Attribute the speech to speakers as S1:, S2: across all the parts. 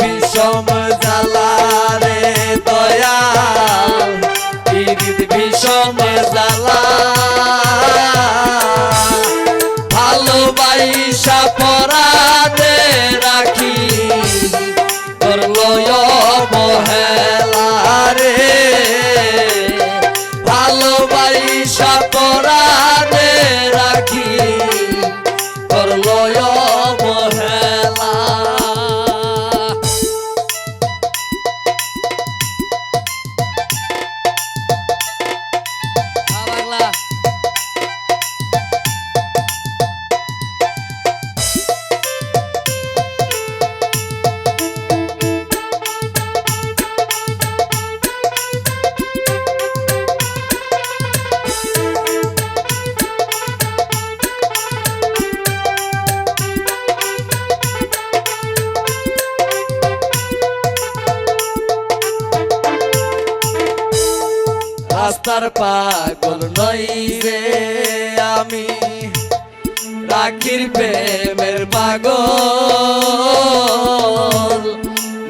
S1: বিষম জ্বালা দয়াল। পিরিত বিষম জ্বালা ভালোবাসা পরাতে রাখি। তোর লয় রে ভালোবাসা পরাতে রাস্তার পাগল নই রে আমি। রাখির প্রেমের পাগল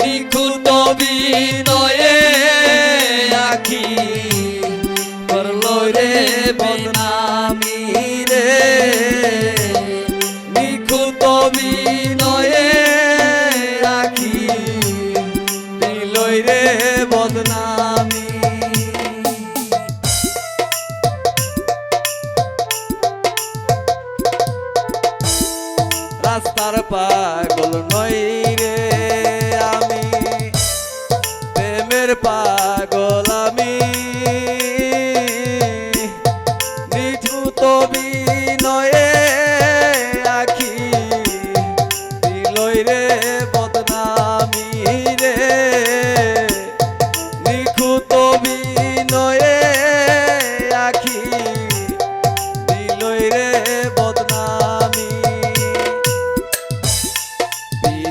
S1: নিখুঁত বিনয়ে আখি করল রে বদনামি রাস্তার পাগল নই রে আমি। প্রেমের পাগল আমি।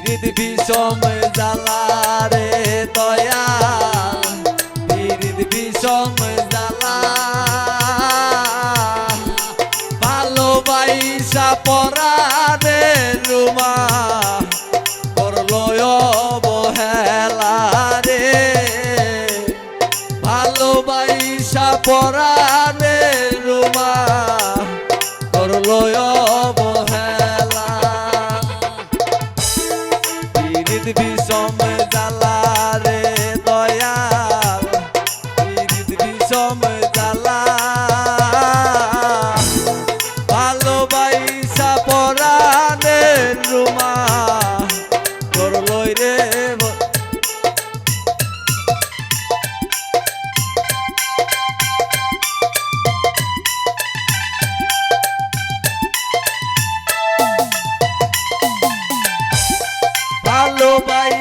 S1: পীড়িত বিষম জ্বালা দয়া। পীড়িত বিষম জ্বালা। ভালোবাইসা পরা রে রুমা করল অবহেলা রে ভালোবাইসা পরা রে রুমা করল Dubai.